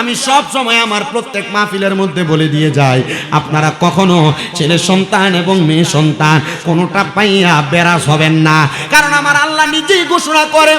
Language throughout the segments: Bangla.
আমি সব সময় আমার প্রত্যেক মাহফিলের মধ্যে বলে দিয়ে যাই, আপনারা কখনো ছেলে সন্তান এবং মেয়ে সন্তান কোনোটা পাইয়া বেরাস হবেন না। কারণ আমার আল্লাহ নিজেই ঘোষণা করে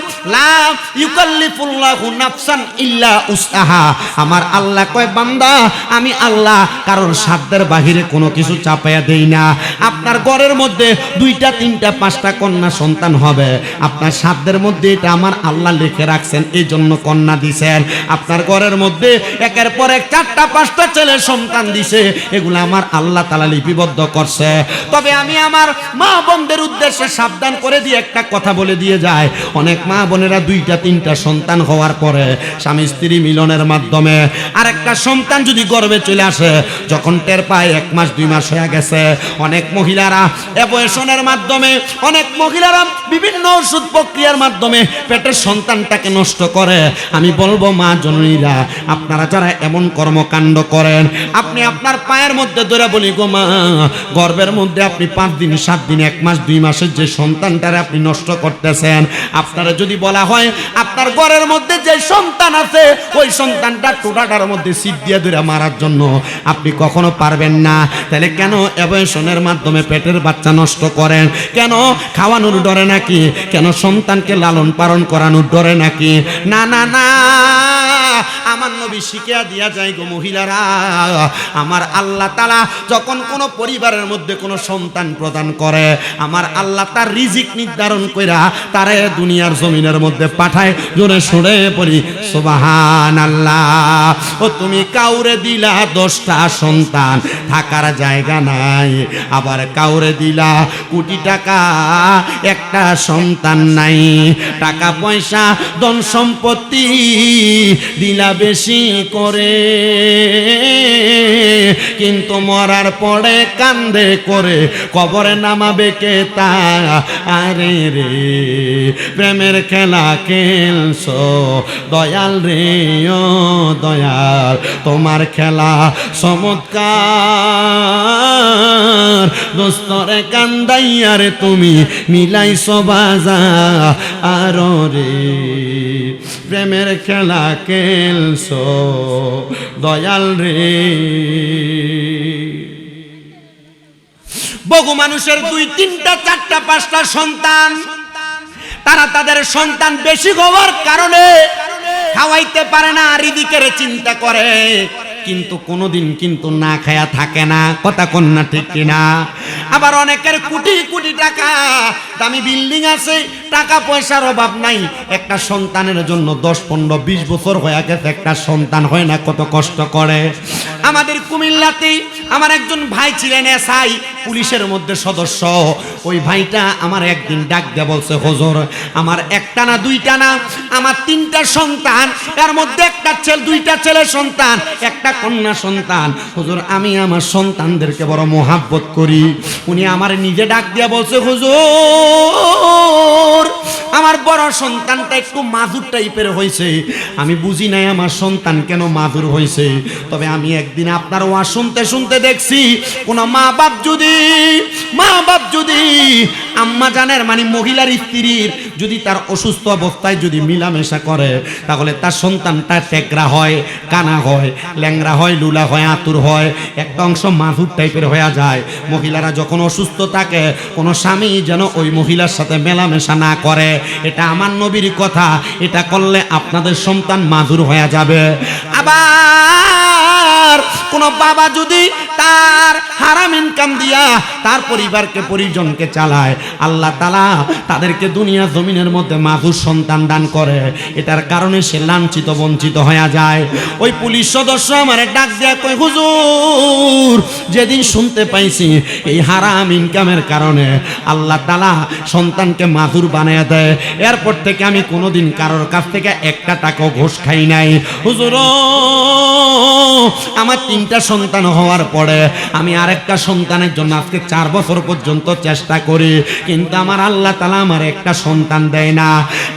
আমার আল্লাহ কয়, বান্দা, আমি আল্লাহ কারোর সাধ্যের বাহিরে কোনো কিছু চাপাইয়া দেই না। আপনার ঘরের মধ্যে দুইটা, তিনটা, পাঁচটা কন্যা সন্তান হবে। আপনার সাধ্যের মধ্যে এটা আমার আল্লাহ লিখে রাখছেন এই জন্য কন্যা দিছেন। আপনার ঘরের মধ্যে একের পর চারটা, পাঁচটা ছেলে সন্তান দিছে। এগুলো আমার আল্লাহ তালা লিপিবদ্ধ করছে। তবে আমি আমার মা বোনদের উদ্দেশ্যে সাবধান করে দিয়ে একটা কথা বলে দিয়ে যায় অনেক মা বোনেরা দুইটা, তিনটা সন্তান হওয়ার পরে স্বামী স্ত্রী মিলনের মাধ্যমে আরেকটা সন্তান যদি গর্বে চলে আসে, যখন টের পায় এক মাস, দুই মাস হয়ে গেছে। অনেক মহিলারা অ্যাবয়েশনের মাধ্যমে, অনেক মহিলারা বিভিন্ন ওষুধ প্রক্রিয়ার মাধ্যমে পেটের সন্তানটাকে নষ্ট করে। আমি বলব মা জননীরা আপনারা যারা এমন কর্মকাণ্ড করেন, আপনি আপনার পায়ের মধ্যে ধরে বলি, গো মা, গর্বের মধ্যে আপনি পাঁচ দিন, সাত দিন, এক মাস, দুই মাসের যে সন্তানটারে আপনি নষ্ট করতেছেন, আপনারা যদি বলা হয়, আপনার ঘরের মধ্যে যে সন্তান আছে, ওই সন্তানটা টোটাটার মধ্যে সিট দিয়ে ধরে মারার জন্য আপনি কখনো পারবেন না। তাহলে কেন অ্যাবয়েশনের মাধ্যমে পেটের বাচ্চা নষ্ট করেন? কেন খাওয়ানোর ডরে নাকি? কেন সন্তানকে লালন পালন করানোর ডরে নাকি? না না না আমার নবী শিখিয়া দিয়া যায় গো মহিলারা, আমার আল্লাহ তালা যখন কোনো পরিবারের মধ্যে কোনো সন্তান প্রদান করে, আমার আল্লাহ তার রিজিক নির্ধারণ কইরা তারে দুনিয়ার জমিনের মধ্যে পাঠায়। জোরে সরে পড়ি সোবাহান আল্লাহ ও তুমি কাউরে দিলা দশটা সন্তান, থাকার জায়গা নাই। আবার কাউরে দিলা কোটি টাকা, একটা সন্তান নাই। টাকা পয়সা, ধন সম্পত্তি দিলা বেশি করে। কিন্তু মরার পরে কান্দে করে, কবরে নামাবে কে তা? আরে রে, প্রেমের খেলা খেলছো, দয়াল রে, ও দয়াল, তোমার খেলা চমৎকার। দোস্তরে কান্দাইয়ারে তুমি, মিলাইছো বাজা। আর রে, প্রেমের খেলা খেলছো দয়াল রে। বহু মানুষের দুই, তিনটা, চারটা, পাঁচটা সন্তান। তারা তাদের সন্তান বেশি হওয়ার কারণে খাওয়াইতে পারে না, আর এদিকের চিন্তা করে। কিন্তু কোনোদিন কিন্তু না খায়া থাকে না, কথা কন্যা ঠিক কিনা। আবার অনেকের কোটি কোটি টাকা, দামি বিল্ডিং আছে টাকা পয়সার অভাব নাই। একটা সন্তানের জন্য দশ, পনেরো, বিশ বছর হয়ে গেছে, একটা সন্তান হয় না, কত কষ্ট করে। আমাদের কুমিল্লাতেই আমার একজন ভাই ছিলেন এসআই, পুলিশের মধ্যে সদস্য। ওই ভাইটা আমার একদিন ডাক দিয়ে বলছে, হজর, আমার একটা না দুইটা না, আমার তিনটা সন্তান এর মধ্যে একটা ছেলে, দুইটা ছেলে সন্তান, একটা কন্যা সন্তান। হুজুর, আমি আমার সন্তানদেরকে বড় মোহাব্বত করি। উনি আমার নিজে ডাক দিয়া বলছে, হুজুর আমার বড় সন্তানটা একটু মাধুর টাইপের হয়েছে। আমি বুঝি নাই আমার সন্তান কেন মাধুর হয়েছে। তবে আমি একদিন আপনার ওয়া শুনতে শুনতে দেখছি, কোন মা বাপ যদি মা বাপ যদি আম্মা জানের মানে মহিলার স্ত্রীর, যদি তার অসুস্থ অবস্থায় যদি মিলামেশা করে, তাহলে তার সন্তানটা টেকরা হয়, কানা হয় ল্যাংরা হয়, লুলা হয়, আতুর হয়, একটা অংশ মাধুর টাইপের হয়ে যায়। মহিলারা যখন অসুস্থ থাকে, কোনো স্বামী যেন ওই মহিলার সাথে মেলামেশা না করে। এটা আমার নবীর কথা, এটা করলে আপনাদের সন্তান মাধুর হয়ে যাবে। আবার কোনো বাবা যদি তার হারাম ইনকাম দিয়া তার পরিবারকে, পরিজনকে চালায় আল্লাহ তালা তাদেরকে দুনিয়া জমিনের মধ্যে মাধুর সন্তান দান করে। এটার কারণে সে লাঞ্ছিত, বঞ্চিত হয়ে যায়। ওই পুলিশ সদস্য আমার ডাক দেয়া হুজুর, যেদিন শুনতে পাইছি এই হারাম ইনকামের কারণে আল্লাহ তালা সন্তানকে মাধুর বানিয়ে দেয়। এরপর থেকে আমি কোনোদিন কারোর কাছ থেকে একটা টাকাও ঘোষ খাই নাই। হুজুর আমার তিনটা সন্তান হওয়ার পরে আমি আরেকটা সন্তানের জন্য আজকে চার বছর পর্যন্ত চেষ্টা করি। কিন্তু আমার আল্লাহ তালা আমার একটা সন্তান দেয় না।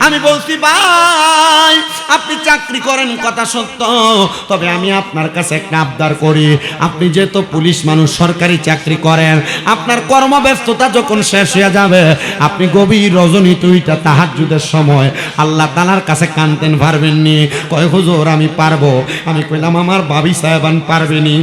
আমি বলছি, ভাই, আপনি চাকরি করেন, কথা সত্য। তবে আমি আপনার কাছে একটা আবদার করি। আপনি যেহেতু পুলিশ মানুষ, সরকারি চাকরি করেন, আপনার কর্মব্যস্ততা যখন শেষ হয়ে যাবে, আপনি গভীর রজনী তুইটা তাহার তাহাজুদের সময় আল্লাহ তালার কাছে কানতেন পারবেননি কয়, হুজুর, আমি পারব। আমি কইলাম, আমার বাবি সাহেবান পারবেনি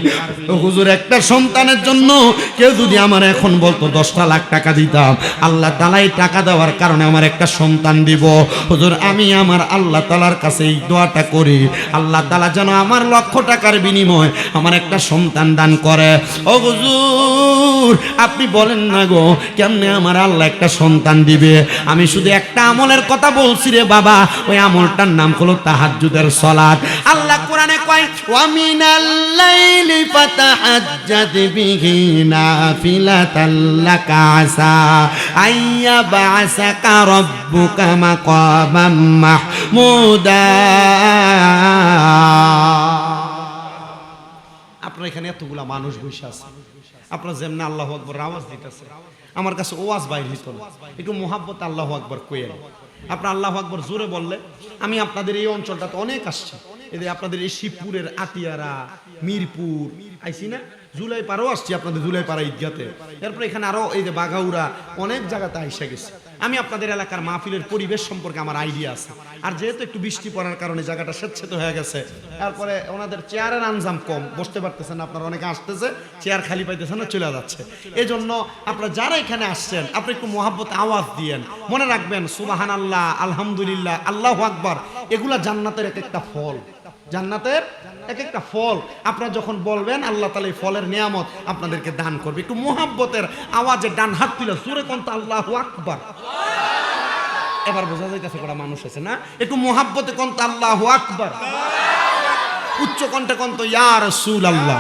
হুজুর, একটা সন্তানের জন্য কেউ যদি আমার এখন বলতো দশটা লাখ টাকা দিতাম আল্লাহ তালাই টাকা দেওয়ার কারণে আমার একটা সন্তান দিব। হুজুর, আমি আমার আল্লাহ তালার কাছে এই দোয়াটা করি। আল্লাহ তালা যেন আমার লক্ষ টাকার বিনিময় আমার একটা সন্তান দান করে। ও হুজুর, আপনি বলেন না গো, কেমনে আমার আল্লাহ একটা সন্তান দিবে? আমি শুধু একটা আমলের কথা বলছি রে বাবা, ওই আমলটার নাম হলো তাহাজ্জুদের সলাত আল্লাহ কোরআনে কয়, ওয়ামিনাল লাইলি ফাতাহাজ্জাদ বিহি নাফিলাতাল লাকা আসা আইয়া বাসাকা রাব্বুকা মাকামাম মাহমুদা. আপনার এখানে এতগুলা মানুষ বসে আছে। আপনার যেমনি আল্লাহ আকবর আওয়াজ দিতেছে, আমার কাছে ওয়াজ বাইর হইত না। একটু মোহাব্বত আল্লাহ আকবর কইয়েন। আপনার আল্লাহ আকবর জোরে বললে, আমি আপনাদের এই অঞ্চলটাতে অনেক আসছি। এদের আপনাদের এই শিবপুরের আতিয়ারা, মিরপুর, আইসি না? জুলাই পাড়াও আসছি আপনাদের জুলাই পাড়া ঈদগাতে। এরপর এখানে আরও এই যে বাগাউরা অনেক জায়গাতে আইসা গেছে। আমি আপনাদের এলাকার মাহফিলের পরিবেশ সম্পর্কে আমার আইডিয়া আছে। আর যেহেতু একটু বৃষ্টি পড়ার কারণে জায়গাটা স্বেচ্ছেত হয়ে গেছে তারপরে ওনাদের চেয়ারের আনজাম কম। বসতে পারতেছেন আপনারা অনেকে আসতেছে, চেয়ার খালি পাইতেছেন না, চলে যাচ্ছে। এই জন্য আপনারা যারা এখানে আসছেন, আপনি একটু মহাব্বত আওয়াজ দিয়েন। মনে রাখবেন সুবাহান আল্লাহ আলহামদুলিল্লাহ, আল্লাহ আকবার, এগুলা জান্নাতের এক একটা ফল। জান্নাতের এক একটা ফল। আপনারা যখন বলবেন, আল্লাহ তালা এই ফলের নিয়ামত আপনাদেরকে দান করবে। একটু মোহাব্বতের আওয়াজে ডান হাত তুলে সুরে কোন আল্লাহ আকবার। এবার বোঝা যাইতেছে কটা মানুষ আছে না? একটু মোহাব্বতে কোন আল্লাহ আকবার। উচ্চ কণ্ঠে কোন তো, ইয়া রসুল আল্লাহ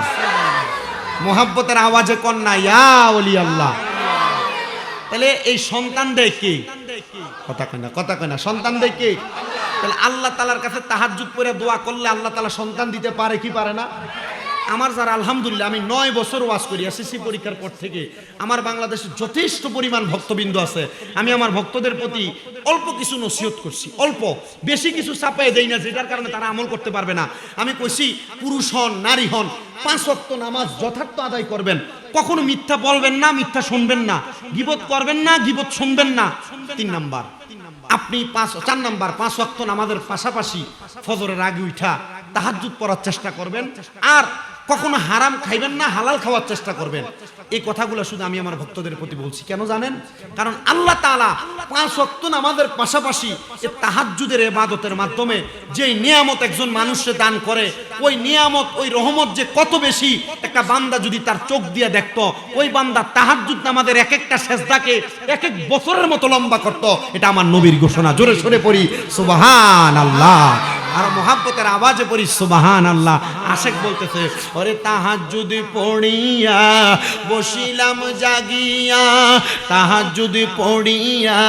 মোহাব্বতের আওয়াজে কোন না, ইয়া ওলি আল্লাহ তাহলে এই সন্তান কে? কথা কয় না, কথা কয় না সন্তান কে? তাহলে আল্লাহ তালার কাছে তাহাজুদ করে দোয়া করলে আল্লাহ তালা সন্তান দিতে পারে কি পারে না? আমার যারা আলহামদুলিল্লাহ, আমি নয় বছর ওয়াজ করি, এসএসসি পরীক্ষার পর থেকে। আমার বাংলাদেশে যথেষ্ট পরিমাণ ভক্তবিন্দু আছে। আমি আমার ভক্তদের প্রতি অল্প কিছু নসিহত করছি, অল্প। বেশি কিছু চাপাই দেই না, যেটার কারণে তারা আমল করতে পারবে না। আমি কইছি, পুরুষ হন, নারী হন, পাঁচ অক্ত নামাজ যথার্থ আদায় করবেন। কখনো মিথ্যা বলবেন না, মিথ্যা শুনবেন না। গিবত করবেন না, গিবত শুনবেন না। তিন নাম্বার। আপনি পাঁচ চার নাম্বার, পাঁচ ওয়াক্ত নামাজের পাশাপাশি ফজরের আগে উঠা তাহাজ্জুদ পড়ার চেষ্টা করবেন। আর কখনো হারাম খাইবেন না, হালাল খাওয়ার চেষ্টা করবেন। এই কথাগুলো শুধু আমি আমার ভক্তদের প্রতি বলছি। কেন জানেন? কারণ আল্লাহ তাআলা পাঁচ ওয়াক্ত নামাজের পাশাপাশি এ তাহাজ্জুদের ইবাদতের মাধ্যমে যেই নিয়ামত একজন মানুষকে দান করে, ওই নিয়ামত, ওই রহমত যে কত বেশি, একটা বান্দা যদি তার চোখ দিয়ে দেখতো, ওই বান্দা তাহাজ্জুদ আমাদের এক একটা সেজদাকে এক এক বছরের মতো লম্বা করত। এটা আমার নবীর ঘোষণা। জোরে সরে পড়ি সুবহান আল্লাহ আর মোহাব্বতের আওয়াজে পড়ি সুবাহান আল্লাহ আশেক বলতেছে, ওরে যদি পড়িয়া, বসিলাম জাগিয়া তাহার যদি পড়িয়া,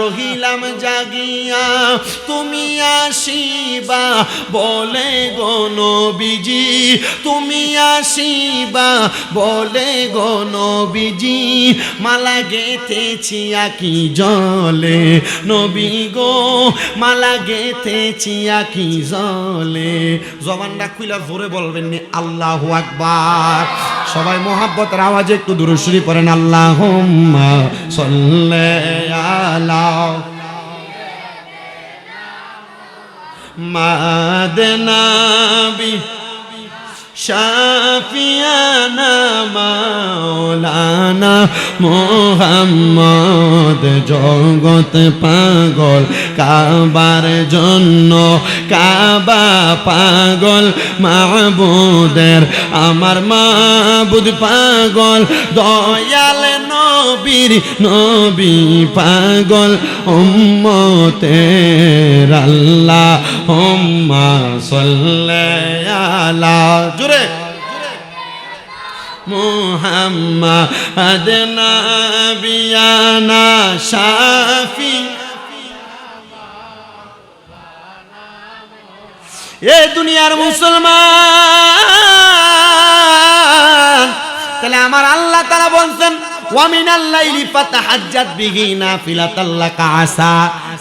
রহিলাম জাগিয়া, তুমি আসিবা বলে গো নবীজি, তুমি আসিবা বলে গো নবীজি, মালা গেথেছি আকি জলে, নবী গো, মালা গেথেছি আকি জলে জবানটা খুইলা জোরে বলবেন নি, আল্লাহু আকবার। সবাই মোহাব্বতের আওয়াজে একটু দূরশ্রী পড়েন আল্লাহ আলা মাদনাবি শাফিয়ানা মাওলানা মোহাম্মদ জগত পাগল, কাবার জন্য কাবা পাগল, মাহবুদের আমার মাহবুদ পাগল, দয়াল নবীর নবী পাগল, উম্মতের আল্লাহ হুম্মা সাল্লাল্লাহু জোরে মোহাম্মদ নবিয়ানা শাফি। এ দুনিয়ার মুসলমান। তাহলে আমার আল্লাহ তারা বলছেন ওয়ামিনাল লাইলি ফাতাহাজ্জাত বিহি নাফিলাতাল লাকা আসা,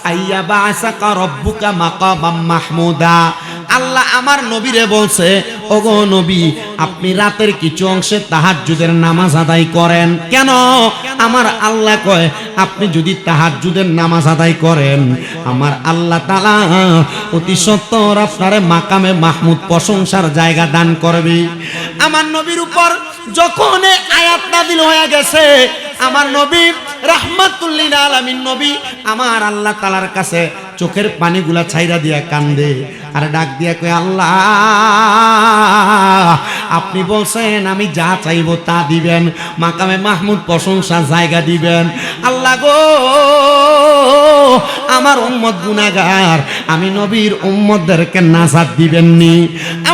আইয়া বাসাকা রব্বুকা মাকামাম মাহমুদা। আল্লাহ আমার নবীরে বলছে, ওগো নবী, আপনি রাতের কিছু অংশে তাহাজ্জুদের নামাজ আদায় করেন। কেন? আমার আল্লাহ কয়, আপনি যদি তাহাজ্জুদের নামাজ আদায় করেন, আমার আল্লাহ তালা অতি সত্তর আপনারে মাকামে মাহমুদ প্রশংসার জায়গা দান করবে। আমার নবীর উপর যখন আয়াত নাযিল হয়ে গেছে, আমার নবী রাহমাতুল্লিল আলামিন নবী আমার আল্লাহ তাআলার কাছে চোখের পানিগুলা ছাইরা দিয়া কান্দে আর ডাক দিয়া কয়, আল্লাহ, আপনি বলছেন আমি যা চাইব তা দিবেন, মাকামে মাহমুদ প্রশংসা জায়গা দিবেন। আল্লাহ গো, আমার উম্মত গুনাগার আমি নবীর উম্মতদেরকে নাজাত দিবেননি।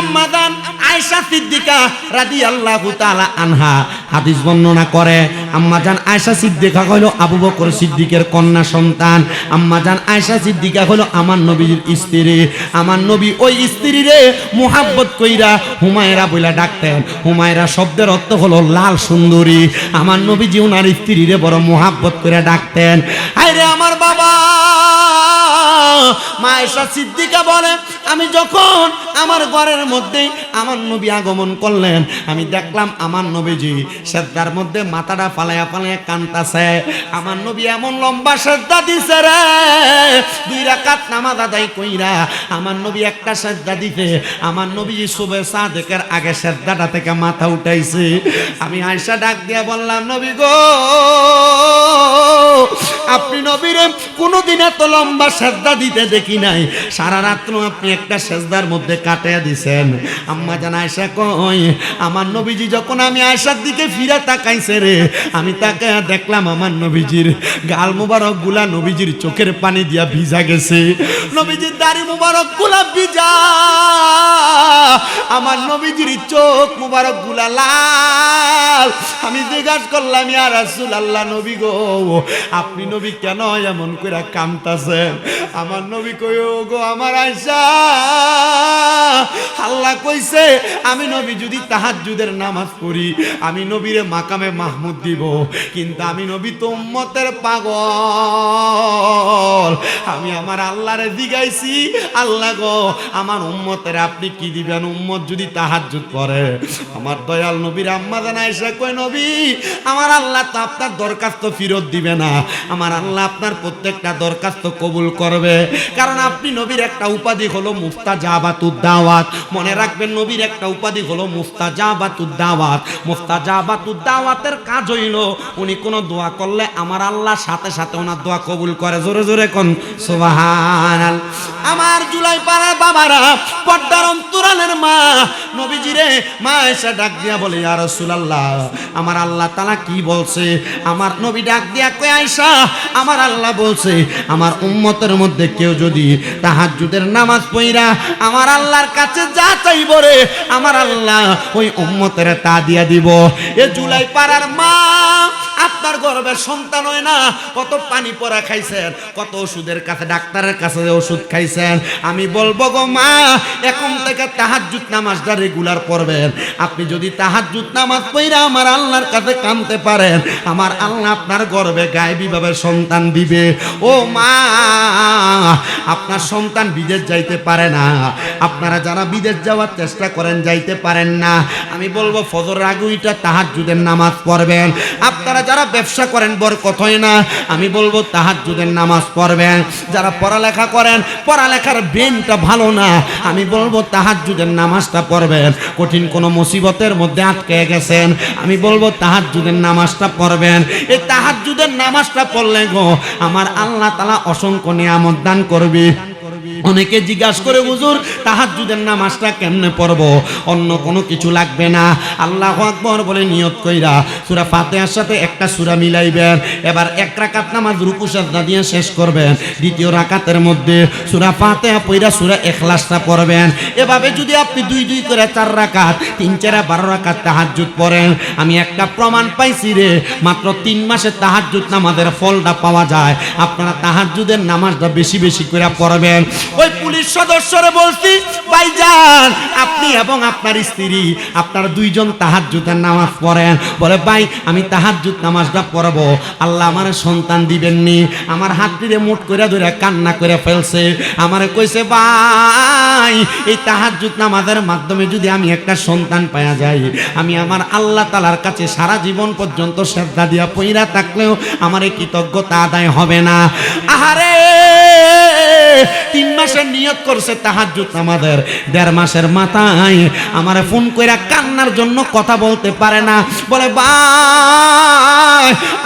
আম্মাদান আয়েশা সিদ্দিকা রাদিয়াল্লাহু তাআলা আনহা। হাদিস বর্ণনা করে, আম্মা আম্মাজান আয়েশা সিদ্দিকা হলো আবু বকর সিদ্দিকের কন্যা সন্তান। আম্মা আম্মাজান আয়সা সিদ্দিকা হলো আমার নবীর স্ত্রী। আমার নবী ওই স্ত্রীরে মুহাব্বত কইরা হুমায়রা বইলা ডাকতেন। হুমায়রা শব্দের অর্থ হলো লাল সুন্দরী। আমার নবীজি ওনার স্ত্রীরে বড় মুহাব্বত করে ডাকতেন। আরে আমার বাবা মায়েশা সিদ্দিকা বলে, আমি যখন আমার ঘরের মধ্যে আমার নবী আগমন করলেন, আমি দেখলাম আমার নবীজি শ্রদ্ধার মধ্যে মাথাটা ফালাইয়া ফালাইয়া কান্তাছে। আমার নবী এমন লম্বা শ্রদ্ধা দিছে রে, দুই রাকাত নামাজ আদায় কইরা আমার নবী একটা শ্রদ্ধা দিতে আমার নবী শুভে সাদেকের আগে শ্রদ্ধাটা থেকে মাথা উঠাইছে। আমি আয়সা ডাক দিয়া বললাম, নবী গো, আপনি নবীরে কোনোদিন এত লম্বা শ্রদ্ধা দিতে দেখি নাই? সারা রাত্র আপনি একটা সেজদার মধ্যে কাটিয়ে দিছেন। আম্মা জান আয়সা কই আমার নবীজি যখন আমি আয়সার দিকে ফিরে তাকাইছে রে, আমি তাকে দেখলাম আমার নবীজির গাল মুবারকগুলা নবীজির চোখের পানি দিয়া ভিজা গেছে। নবীজির দাড়ি মুবারকগুলা ভিজা। আমার নবীজির চোখ মুবারকগুলা লাল। আমি জিজ্ঞাসা করলাম, ইয়া রাসূল আল্লাহ নবী গো, আপনি নবী কেন এমন করে কামতাছেন আমার নবী কই ও গো আমার আয়সা আল্লাহ কইছে, আমি নবী যদি তাহাজ্জুদের নামাজ পড়ি, আমি নবীরে মাকামে মাহমুদ দিব। কিন্তু আমি নবী তো উম্মতের পাগল। আমি আমার আল্লাহরে জিগাইছি, আল্লাহ গো, আমার উম্মতের আপনি কি দিবেন? উম্মত যদি তাহাজ্জুদ পড়ে আমার দয়াল নবীর আম্মা জানা এসে কই নবী, আমার আল্লাহ তো আপনার দরখাস্ত ফেরত দিবে না। আমার আল্লাহ আপনার প্রত্যেকটা দরখাস্ত কবুল করবে। কারণ আপনি নবীর একটা উপাধি হলো মুফতা জাবাতুদ দাওয়াত। মনে রাখবেন নবীর একটা উপাধি হলো মুফতা জাবাতুদ দাওয়াত মুফতা কাজ হইল উনি কোনো দোয়া করলে আমার আল্লাহ সাথে সাথে ওনার দোয়া কবুল করে। জোরে জোরে কোন সুবহানাল আমার জুলাই পাড়ার বাবারা পর্দার অন্তরালের মা নবীজিরে মা এসে ডাক দিয়া বলে ইয়া রাসূলুল্লাহ আমার আল্লাহ তাআলা কি বলছে? আমার নবী ডাক দিয়া কই আয়েশা আমার আল্লাহ বলছে আমার উম্মতের মধ্যে কেউ যদি তাহাজ্জুদের নামাজ পড়া আমার আল্লাহর কাছে যা আমার আল্লাহ ওই উম্মতের তা দিয়া দিব। এ জুলাই পাড়ার মা, আপনার সন্তান হয় না, কত পানি পরা খাইছেন, কত ওষুধের কাছে, ডাক্তারের কাছে ওষুধ খাইছেন। আমি বলব গো মা, এখন থেকে তাহাজ্জুদ নামাজটা রেগুলার পড়বেন। আপনি যদি তাহাজ্জুদ নামাজ পড়া আমার আল্লাহর কাছে কানতে পারেন, আমার আল্লাহ আপনার গর্বে গায়েবী ভাবে সন্তান দিবে। ও মা, আপনার সন্তান বিদেশ যাইতে পারে না। আপনারা যারা বিদেশ যাওয়ার চেষ্টা করেন, যাইতে পারেন না। আমি বলব, ফজর আগুইটা তাহাজ্জুদের নামাজ পড়বেন। আপনারা যারা ব্যবসা করেন, বরকত হয় না। আমি বলব, তাহাজ্জুদের নামাজ পড়বেন। যারা পড়ালেখা করেন, পড়ালেখার বেনটা ভালো না। আমি বলব, তাহাজ্জুদের নামাজটা পড়বেন। কঠিন কোনো মুসিবতের মধ্যে আটকে গেছেন। আমি বলব, তাহাজ্জুদের নামাজটা পড়বেন। এই তাহাজ্জুদের নামাজটা পড়লে গো, আমার আল্লাহ তালা অসংখ্য নিয়ামত দান করবে। অনেকে জিজ্ঞাসা করে, হুজুর, তাহাজ্জুদের নামাজটা কেমনে পড়ব? অন্য কোনো কিছু লাগবে না। আল্লাহ আকবর বলে নিয়ত কইরা সূরা ফাতিহার সাথে একটা সূরা মিলাইবেন। এবার এক রাকাত নামাজ রুকু সাজদা দিয়ে শেষ করবেন। দ্বিতীয় রাকাতের মধ্যে সূরা ফাতিহা পড়া সূরা ইখলাসটা পড়বেন। এভাবে যদি আপনি দুই দুই করে চার রাকাত, তিন চারা বারো রাকাত তাহাজ্জুদ পড়েন, আমি একটা প্রমাণ পাইছি রে, মাত্র তিন মাসে তাহাজ্জুদ নামাজের ফলটা পাওয়া যায়। আপনারা তাহাজ্জুদের নামাজটা বেশি বেশি করে পড়বেন। ওই পুলিশ সদস্যরে বলছি, ভাইজান, আপনি এবং আপনার স্ত্রী, আপনারা দুইজন তাহাজ্জুদের নামাজ পড়েন। বলে, ভাই, আমি তাহাজ্জুদ নামাজটা পড়ব। আল্লাহ আমার সন্তান দিবেননি। আমার হাত দিয়ে মুঠ করে ধরে কান্না করে ফেলছে। আমারে কইছে, ভাই, এই তাহাজ্জুদ নামাজের মাধ্যমে যদি আমি একটা সন্তান পাওয়া যাই, আমি আমার আল্লাহ তালার কাছে সারা জীবন পর্যন্ত শ্রদ্ধা দিয়া পইরা থাকলেও আমার এই কৃতজ্ঞতা আদায় হবে না। আহারে তিন মাসের নিয়ত করছে তাহাজ্জুদ আমাদের দেড় মাসের মাথায় আমারে ফোন কইরা কান্নার জন্য কথা বলতে পারে না। বলে বা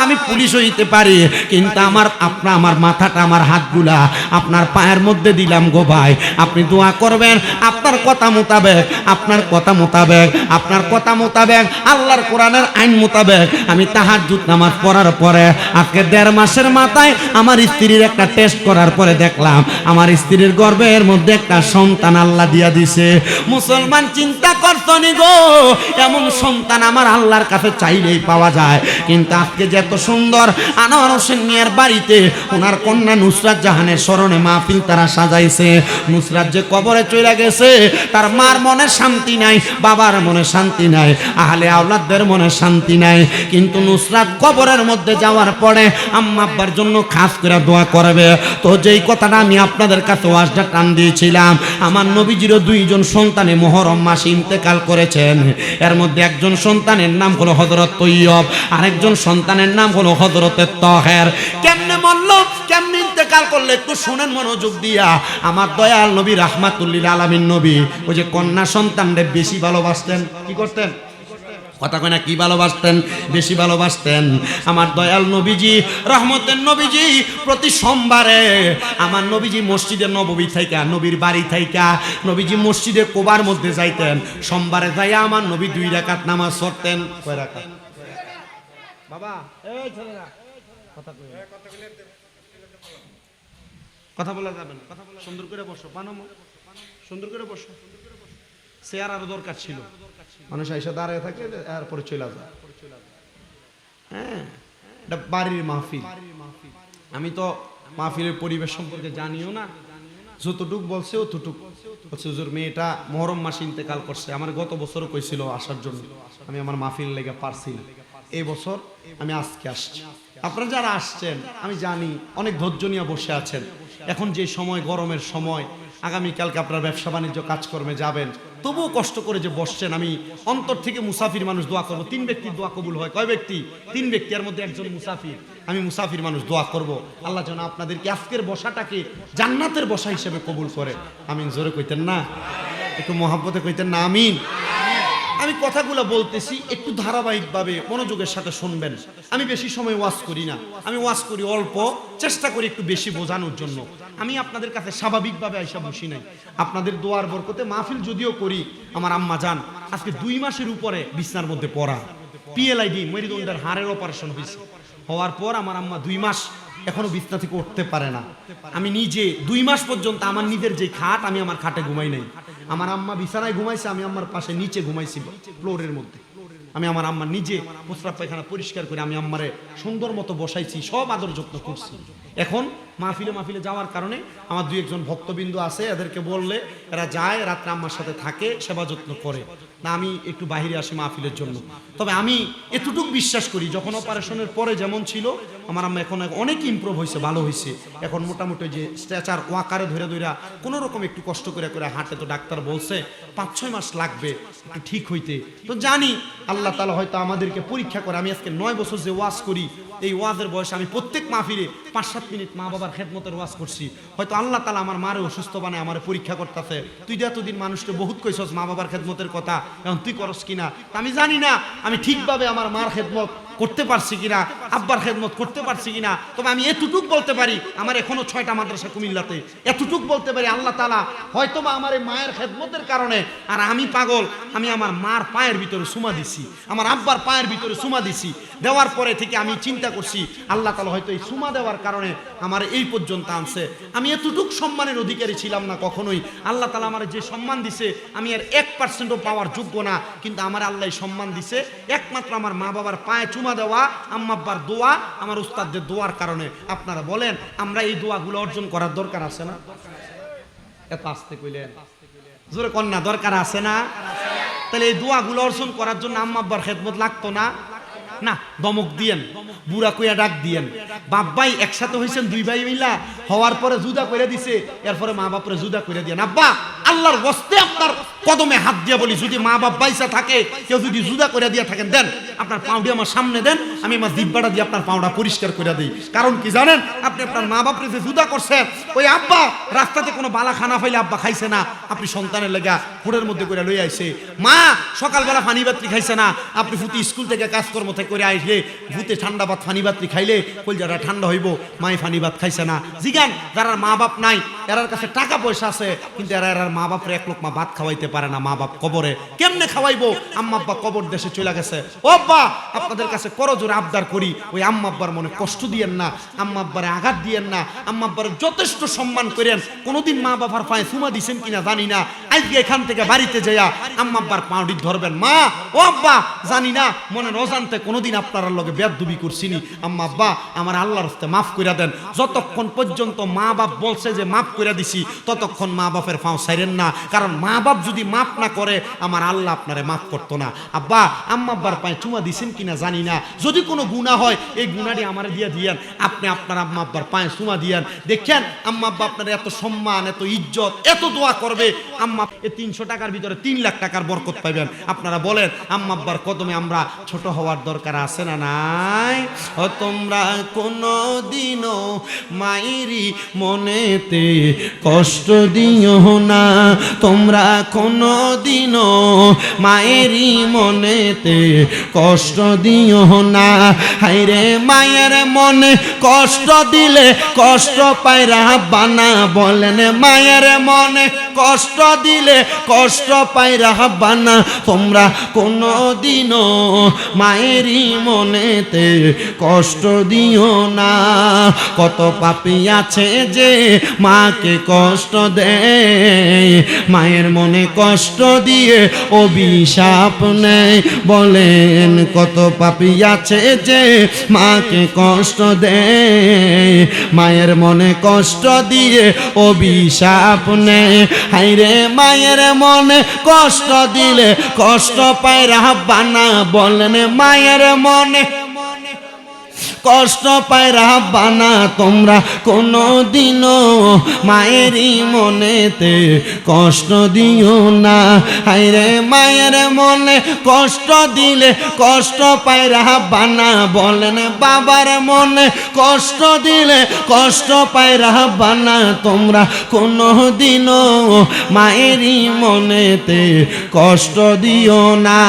আমি পুলিশ হইতে পারি, কিন্তু আমার, আপনার, আমার মাথাটা, আমার হাতগুলা আপনার পায়ের মধ্যে দিলাম গো ভাই। আপনি দোয়া করবেন, আপনার কথা মোতাবেক, আপনার কথা মোতাবেক, আপনার কথা মোতাবেক, আল্লাহর কোরআনের আইন মোতাবেক আমি তাহাজ্জুদ নামাজ পড়ার পরে আজকে দেড় মাসের মাথায় আমার স্ত্রীর একটা টেস্ট করার পরে দেখলাম, আমার স্ত্রীর গর্ভের মধ্যে একটা সন্তান আল্লাহ দিয়া দিছে। মুসলমান চিন্তা করতনি গো? এমন সন্তান আমার আল্লাহর কাছে চাইলেই পাওয়া যায়। কিন্তু আজকে যে এত সুন্দর আনোয়ার হোসেন মিয়ার বাড়িতে ওনার কন্যা নুসরাত জাহানের স্মরণে মাহফিল তারা সাজাইছে। নুসরাত যে কবরে চলে গেছে, তার মার মনে শান্তি নাই, বাবার মনে শান্তি নাই, আহলে আওলাদদের মনে শান্তি নাই। কিন্তু নুসরাত কবরের মধ্যে যাওয়ার পরে আম্মা আব্বার জন্য খাস করে দোয়া করবে। তো যেই কথাটা আমি আপনাদের কাছে ওয়াজটা টান দিয়েছিলাম। আমার নবীজিরও দুইজন সন্তানে মোহরম মাসে ইন্তেকাল করেছেন। এর মধ্যে একজন সন্তানের নাম হলো হজরত তৈয়ব, আরেকজন সন্তানের নাম হলো হজরতের তহের। কেমনে মরল? কেমনে ইন্তেকাল করলে? একটু শুনেন মনোযোগ দিয়া। আমার দয়াল নবী রাহমাতুল্লিল আলামিন নবী, ওই যে কন্যা সন্তানদের বেশি ভালোবাসতেন। কি করতেন? কথা কয় না, কি ভালোবাসতেন? বেশি ভালোবাসতেন। আমার দয়াল নবীজি, রহমতের নবীজি, প্রতি সোমবারে আমার নবীজি মসজিদে নববী থাইকা, নবীর বাড়ি থাইকা, নবীজি মসজিদে কোবার মধ্যে যাইতেন। সোমবারে যাইয়া আমার নবী দুই রাকাত নামাজ পড়তেন। কয় রাকাত? বাবা কথা বলা যাবে না। সুন্দর করে বসো পানামো সুন্দর করে বসো। চেয়ার আরও দরকার ছিল। মানুষ এসে দাঁড়িয়ে থাকে, এরপরে চলে যায়। হ্যাঁ এটা বাড়ির মাহফিল। আমি তো মাহফিলের পরিবেশ সম্পর্কে জানিও না। যতটুক বলছে অতটুক। বলছে, হুজুর, মেয়েটা মহরম মাসে ইন্তেকাল করছে। আমার গত বছরও কইছিল আসার জন্য। আমি আমার মাহফিল লেগে পারছি না। এই বছর আমি আজকে আসছি। আপনারা যারা আসছেন, আমি জানি অনেক ধৈর্য নিয়ে বসে আছেন। এখন যে সময়, গরমের সময়, আগামীকালকে আপনার ব্যবসা বাণিজ্য কাজকর্মে যাবেন। তবুও কষ্ট করে যে বসছেন, আমি অন্তর থেকে মুসাফির মানুষ দোয়া করব। তিন ব্যক্তির দোয়া কবুল হয়। কয় ব্যক্তি? তিন ব্যক্তি, এর মধ্যে একজন মুসাফির। আমি মুসাফির মানুষ দোয়া করব। আল্লাহ যেন আপনাদেরকে আজকের বসাটাকে জান্নাতের বসা হিসেবে কবুল করে। আমিন, জোরে কইতেন না? একটু মহাব্বতে কইতেন না? আমিন। আমি কথাগুলো বলতেছি, একটু ধারাবাহিকভাবে মনোযোগের সাথে শুনবেন। আমি বেশি সময় ওয়াজ করি না। আমি ওয়াজ করি অল্প, চেষ্টা করি একটু বেশি বোঝানোর জন্য। আমি আপনাদের কাছে স্বাভাবিকভাবে আইসা বসি নাই। আপনাদের দোয়ার বরকতে মাহফিল যদিও করি, আমার আম্মা যান, আজকে দুই মাসের উপরে বিছনার মধ্যে পড়া। পিএলআইডি মেরুদণ্ডের হাড়ের অপারেশন হয়েছে হওয়ার পর আমার আম্মা দুই মাস এখনও বিছনা থেকে উঠতে পারে না। আমি নিজে দুই মাস পর্যন্ত আমার নিজের যে খাট আমি আমার খাটে ঘুমাই নাই। আমার আম্মা বিছানায় ঘুমাইছে আমি আমার পাশে নিচে ঘুমাইছি ফ্লোরের মধ্যে। আমি আমার আম্মা নিজে প্রস্রাব পায়খানা পরিষ্কার করে আমি আম্মারে সুন্দর মতো বসাইছি সব আদর যত্ন করছি। এখন মাহফিলে মাহফিলে যাওয়ার কারণে আমার দুই একজন ভক্তবিন্দু আছে এদেরকে বললে এরা যায় রাত্রে আম্মার সাথে থাকে সেবা যত্ন করে। না, আমি একটু বাইরে আসি মাহফিলের জন্য। তবে আমি এতটুক বিশ্বাস করি, যখন অপারেশনের পরে যেমন ছিল, আমার আম্মা এখন অনেক ইমপ্রুভ হয়েছে ভালো হয়েছে এখন মোটামুটি যে স্ট্রেচার ওয়াকারে ধরে ধরে কোনো রকম একটু কষ্ট করে করে হাঁটে তো ডাক্তার বলছে পাঁচ ছয় মাস লাগবে একটু ঠিক হইতে। তো জানি আল্লাহ তালা হয়তো আমাদেরকে পরীক্ষা করে, আমি আজকে নয় বছর যে ওয়াজ করি, এই ওয়াজের বয়সে আমি প্রত্যেক মাহফিলে পাঁচ সাত মিনিট মা বাবার খেদমতের ওয়াজ করছি। হয়তো আল্লাহ তালা আমার মারে অসুস্থ বানায়, আমার পরীক্ষা করতেছে। তুই যে এতদিন মানুষকে বহুত কইছস মা বাবার খেদমতের কথা এখন তুই করস কিনা? আমি জানি না। আমি ঠিকভাবে আমার মার খেদমত করতে পারছি কিনা? আব্বার খেদমত করতে পারছি কিনা? তবে আমি এতটুক বলতে পারি, আমার এখনও ছয়টা মাদ্রাসা কুমিল্লাতে। এতটুক বলতে পারি, আল্লাহ তালা হয়তো বা আমার এই মায়ের খেদমতের কারণে, আর আমি পাগল, আমি আমার মার পায়ের ভিতরে সুমা দিছি, আমার আব্বার পায়ের ভিতরে সুমা দিছি। দেওয়ার পরে থেকে আমি চিন্তা করছি, আল্লাহ তালা হয়তো এই সুমা দেওয়ার কারণে আমার এই পর্যন্ত আনছে। আমি এতটুক সম্মানের অধিকারী ছিলাম না কখনোই। আল্লাহ তালা আমার যে সম্মান দিছে, আমি আর এক পার্সেন্টও পাওয়ার যোগ্য না, কিন্তু আমার আল্লাহ সম্মান দিছে। একমাত্র আমার মা বাবার পায়ে চুমা দেওয়া আম্মাব্বার দোয়া, আমার উস্তাদদের দোয়ার কারণে। আপনারা বলেন, আমরা এই দোয়াগুলো অর্জন করার দরকার আছে না? এত আসতে কইলেন। জোরে কন্যা দরকার আছে না? তাহলে এই দোয়াগুলো অর্জন করার জন্য আম্মাব্বার খেদমত লাগতো না? না, দমক দিয়েন, বুড়া কইয়া ডাক দিয়েন। বাপ ভাই একসাথে হয়েছেন দুই ভাই মিলা, হওয়ার পরে জুদা করে দিছে, এরপরে মা বাপরে জুদা করে দিয়েন। আব্বা, আল্লাহর বস্তে আপনার কদমে হাত দিয়া বলি, যদি মা বাপ বাইসা থাকে, কেউ যদি জুদা করে দিয়ে থাকেন, দেন, আপনার পাউডি আমার সামনে দেন, আমি আমার দিব্যাটা দিয়ে আপনার পাউডা পরিষ্কার করে দিই। কারণ কি জানেন, আপনি আপনার মা বাপরে যে জুদা করছেন ওই আব্বা, রাস্তাতে কোনো বালা খানা ফাইলে আব্বা খাইছে না। আপনি সন্তানের লেগা ফুটের মধ্যে করে লই আইছে, মা, সকালবেলা পানি বাত্রি খাইছে না, আপনি ফুটি স্কুল থেকে কাজকর্ম থেকে করে আইসলে ভূতে ঠান্ডা ভাত, ফানি বাত্রি খাইলে কলজাটা ঠান্ডা হইব মাই ফানি ভাত খাইছে না। জিগান যারা মা বাপ নাই, এরার কাছে টাকা পয়সা আছে, কিন্তু এরা এরার মা বাপরে এক লোক মা ভাত খাওয়াইতে পারে না মা বাপ কবরে। কেমনে খাওয়াইবো? আম্মা আব্বা কবর দেশে চলে গেছে। ও আব্বা, আপনাদের কাছে করজোরে আবদার করি, ওই আম্মা আব্বার মনে কষ্ট দিয়েন না, আম্মা আব্বারে আঘাত দিয়েন না, আম্মা আব্বার যথেষ্ট সম্মান করেন। কোনোদিন মা বাবার পায়ে সুমা দিছেন কিনা জানি না। আজকে এখান থেকে বাড়িতে যাইয়া আম্মা আব্বার পাউডি ধরবেন। মা, ও আব্বা, জানি না, মনে অজান্তে কোনোদিন আপনার লগে বেদুবি করছিনি। আম্মা, আব্বা, আমার আল্লাহর হস্তে মাফ করে দেন। যতক্ষণ পর্যন্ত মা বাপ বলছে যে মাফ করে দিছি, ততক্ষণ মা বাপের ফাঁও সাইরেন না। কারণ মা বাপ যদি মাফ না করে, আমার আল্লাহ আপনারে মাফ করতো না। আব্বা, আম্মা, আব্বার পায়ে চুমা দিছেন কিনা জানি না। যদি কোনো গুণা হয়, এই গুণাটি আমার দিয়ে দিয়েন। আপনি আপনার আম্মা, আব্বার পায়ে চুমা দিয়েন। দেখেন, আম্মা, আব্বা আপনার এত সম্মান, এত ইজ্জত, এত দোয়া করবে। আম্মা এই তিনশো টাকার ভিতরে তিন লাখ টাকার বরকত পাইবেন। আপনারা বলেন, আম্মা, আব্বার কদমে আমরা ছোট হওয়ার দরকার আছে না নাই? ও তোমরা কোনো দিনও মায়েরই মনেতে কষ্ট দিও না। তোমরা কোনো দিনও মায়েরই মনেতে কষ্ট দিও না। হাইরে মায়ের মনে কষ্ট দিলে কষ্ট পায়রা বানা বলেন মায়ের মনে কষ্ট দিলে কষ্ট পায়রা বানা তোমরা কোনো দিনও মায়েরই মনেতে কষ্ট দিও না। কত পাপি আছে যে মাকে কষ্ট দেয়। মায়ের মনে কষ্ট দিয়ে অভিশাপ নেয়। বলেন, কত পাপি আছে যে মাকে কষ্ট দেয়। মায়ের মনে কষ্ট দিয়ে অভিশাপ নেয়। হাইরে মায়ের মনে কষ্ট দিলে কষ্ট পায় রাব্বানা। বলেন, মায়ের মনে কষ্ট পায় রাব্বানা তোমরা কোনো দিনও মায়েরই মনেতে কষ্ট দিও না। হাইরে মায়ের মনে কষ্ট দিলে কষ্ট পায় রাব্বানা বলেন বাবার মনে কষ্ট দিলে কষ্ট পায় রাব্বানা তোমরা কোনো দিনও মায়েরই মনেতে কষ্ট দিও না।